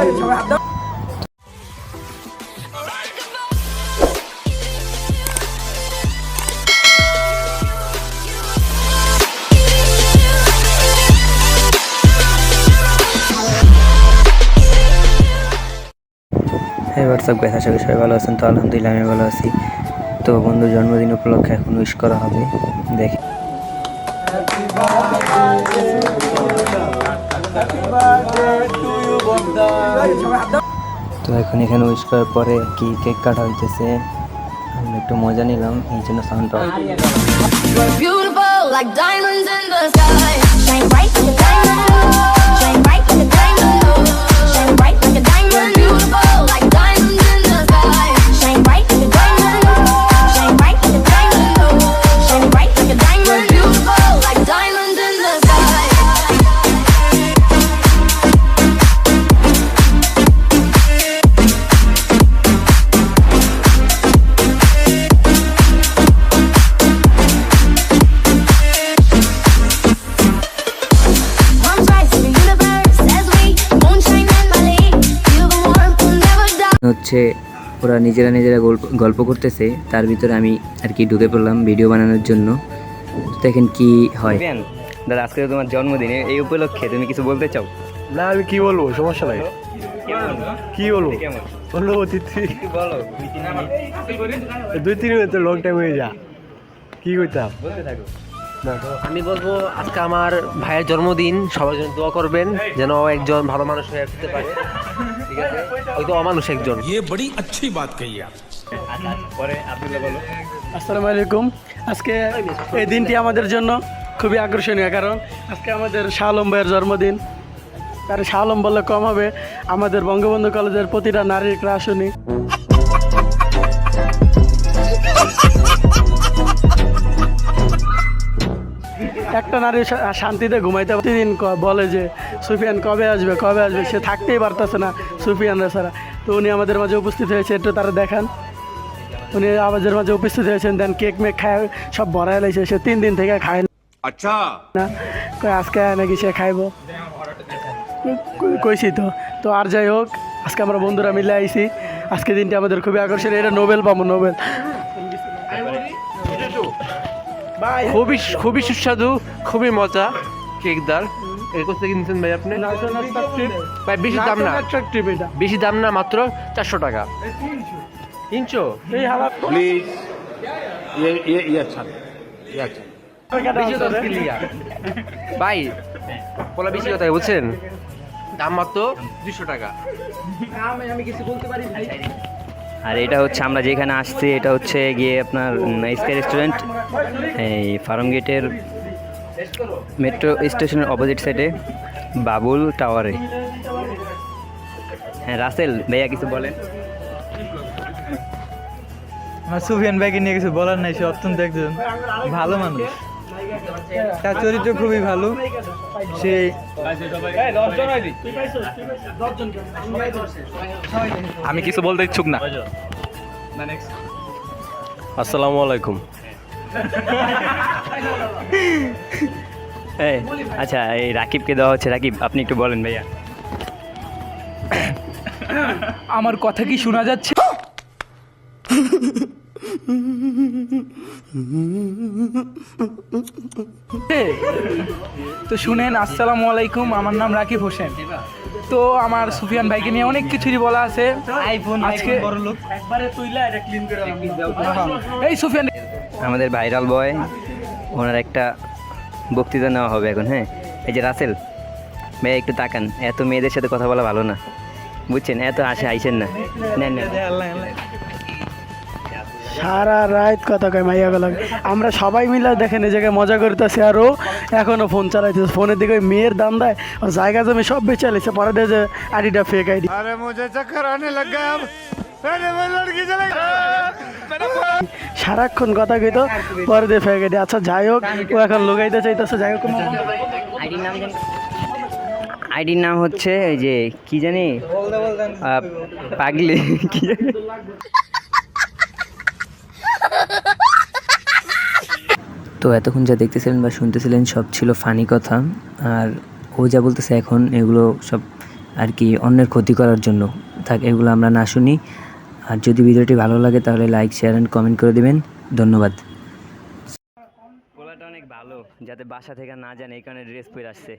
হ্যাঁ WhatsApp guys আশা সবাই ভালো আছেন। তো আলহামদুলিল্লাহ আমি ভালো আছি। তো বন্ধু, জন্মদিন উপলক্ষে এখন উইশ করা হবে। দেখি। তো এখন এখানে উইশ করার পরে কি কেক কাটা হইতেছে আমি একটু মজা নিলাম, এই জন্য সাউন্ডটা হচ্ছে ওরা নিজেরা নিজেরা গল্প গল্প করতেছে তার ভিতরে আমি আর কি ঢুকে পড়লাম ভিডিও বানানোর জন্য। দেখেন কি হয়। দাদা আজকে তোমার জন্মদিনে এই উপলক্ষে তুমি কিছু বলতে চাও? না আমি কি বলব? সমস্যা নাই। কি বলব? বলব অতিথি। বলো দুই তিন মিনিট লং টাইম হয়ে যা কি করতাম বলতে থাকো। আমি বলব আজকে আমার ভাইয়ের জন্মদিন সবার জন্য দোয়া করবেন যেন একজন ভালো মানুষ হয়ে আসতে পারে। ঠিক আছে ওই তো অমানুষ একজন ये बड़ी अच्छी बात कही आप পরে আব্দুল্লাহ বলো আসসালামু আলাইকুম আজকে এই দিনটি আমাদের জন্য খুবই আকর্ষণীয় কারণ আজকে আমাদের শাহ আলম ভাইয়ের জন্মদিন তার শাহ আলম বললে কম হবে আমাদের বঙ্গবন্ধু কলেজের প্রতিটা নারীর ক্রাশনী একটা নারী শান্তিতে ঘুমাইতে প্রতিদিন বলে যে সুফিয়ান কবে আসবে? কবে আসবে? সে থাকতেই পারতেছে না সুফিয়ানরা ছাড়া। তো উনি আমাদের মাঝে উপস্থিত হয়েছে একটু তারা দেখান। উনি আমাদের মাঝে উপস্থিত হয়েছেন দেন কেক মেক খায় সব ভরায় লাগছে সে তিন দিন থেকে খায় আচ্ছা। না আজকে নাকি সে খাইব? কইছি তো। তো আর যাই হোক আজকে আমরা বন্ধুরা মিলে আইছি। আজকে দিনটা আমাদের খুবই আকর্ষণীয়। এটা নোবেল পাবো নোবেল। খুবই খুবই সুস্বাদু খুবই মজা কেকদার এরকম থেকে নিয়েছেন ভাই আপনি? ভাই বেশি দাম না। বেশি দাম না মাত্র চারশো টাকা। তিনশো। প্লিজ ভাই বলা বেশি কথা বলছেন দাম মাত্র দুশো টাকা। আমি কিছু বলতে পারি আর এটা হচ্ছে আমরা যেখানে আসছি, এটা হচ্ছে গিয়ে আপনার স্কাই রেস্টুরেন্ট এই ফার্ম গেটের মেট্রো স্টেশনের অপোজিট সাইডে বাবুল টাওয়ারে হ্যাঁ রাসেল, ভাইয়া কিছু বলেন। সুফিয়ান ভাইকে নিয়ে কিছু বলার নাই, সে অত্যন্ত একজন ভালো মানুষ। তার চরিত্র খুবই ভালো। সে আমি কিছু বলতে ইচ্ছুক না। আসসালামু আলাইকুম। এই আচ্ছা এই রাকিবকে দেওয়া হচ্ছে। রাকিব আপনি একটু বলেন ভাইয়া। আমার কথা কি শোনা যাচ্ছে? তো শুনেন আসসালামু আলাইকুম আমার নাম রাকিব হোসেন। তো আমার সুফিয়ান ভাইকে নিয়ে অনেক কিছুই বলা আছে। আইফোন আজকে বড় লোক। একবারে তুইলা এটা ক্লিন করে এই সুফিয়ান আমাদের ভাইরাল বয় ওনার একটা বক্তৃতা নেওয়া হবে এখন হ্যাঁ? এই যে রাসেল ভাইয়া একটু তাকান এত মেয়েদের সাথে কথা বলা ভালো না। বুঝছেন? এত আসে আইসেন না। নেন নেন। সারা রাত কথা কয় মাইয়া গেল আমরা সবাই মিলে দেখেন নিজেকে মজা করতেছে আর ও এখনও ফোন চালাইতেছে। ফোনের দিকে ওই মেয়ের দাম দেয় ও জায়গা জমি সব বেঁচে চালিয়েছে পরে দেয় যে আইডিটা ফেক আইডি। সারাক্ষণ কথা কইতো পরে দিয়ে ফেক আইডি। আচ্ছা যাই হোক ও এখন লুকাইতে চাইতেছে। যাই হোক আচ্ছা, আইডির নাম আইডির নাম হচ্ছে এই যে কি জানি? পাগলি কি জানি? তো এতক্ষণ যা দেখতেছিলেন বা শুনতেছিলেন সব ছিল ফানি কথা। আর ও যা বলতেছে এখন এগুলো সব আর কি অন্যের ক্ষতি করার জন্য। থাক এগুলো আমরা না শুনি। আর যদি ভিডিওটি ভালো লাগে তাহলে লাইক শেয়ার অ্যান্ড কমেন্ট করে দেবেন। ধন্যবাদ। পোলাটা অনেক ভালো যাতে বাসা থেকে না জানে এই কারণে ড্রেস পরে আসছে।